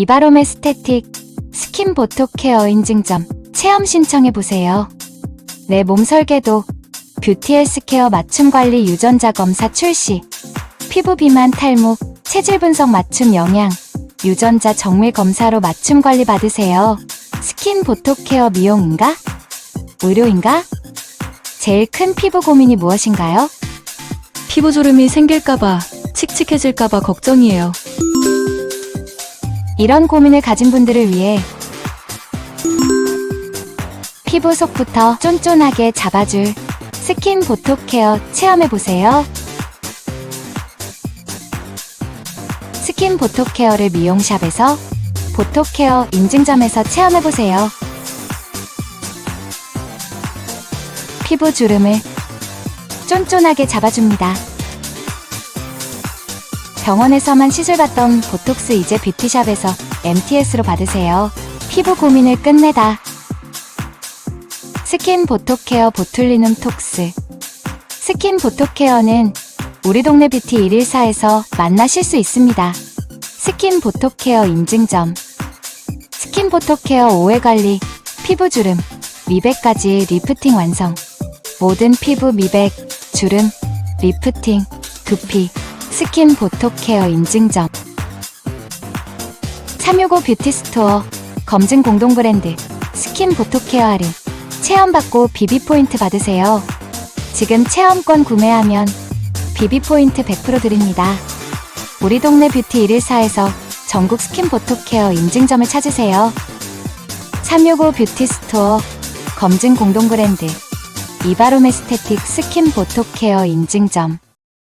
이바롬의 스태틱 스킨 보톡 케어 인증점 체험 신청해 보세요. 내 몸 설계도 뷰티 헬스케어 맞춤 관리 유전자 검사 출시 피부 비만 탈모 체질 분석 맞춤 영양 유전자 정밀 검사로 맞춤 관리 받으세요. 스킨 보톡 케어 미용인가? 의료인가? 제일 큰 피부 고민이 무엇인가요? 피부 주름이 생길까봐, 칙칙해질까봐 걱정이에요. 이런 고민을 가진 분들을 위해 피부 속부터 쫀쫀하게 잡아줄 스킨 보톡 케어 체험해보세요. 스킨 보톡 케어를 미용샵에서 보톡 케어 인증점에서 체험해보세요. 피부 주름을 쫀쫀하게 잡아줍니다. 병원에서만 시술받던 보톡스 이제 뷰티샵에서 MTS로 받으세요. 피부 고민을 끝내다. 스킨 보톡 케어 보툴리눔 톡스. 스킨 보톡 케어는 우리 동네 뷰티 114에서 만나실 수 있습니다. 스킨 보톡 케어 인증점. 스킨 보톡 케어 오해 관리, 피부 주름, 미백까지 리프팅 완성. 모든 피부 미백, 주름, 리프팅, 두피, 스킨 보톡 케어 인증점 365 뷰티 스토어 검증 공동 브랜드 스킨 보톡 케어 할인 체험받고 비비 포인트 받으세요. 지금 체험권 구매하면 비비 포인트 100% 드립니다. 우리 동네 뷰티 114에서 전국 스킨 보톡 케어 인증점을 찾으세요. 365 뷰티 스토어 검증 공동 브랜드 이바롬 에스테틱 스킨 보톡 케어 인증점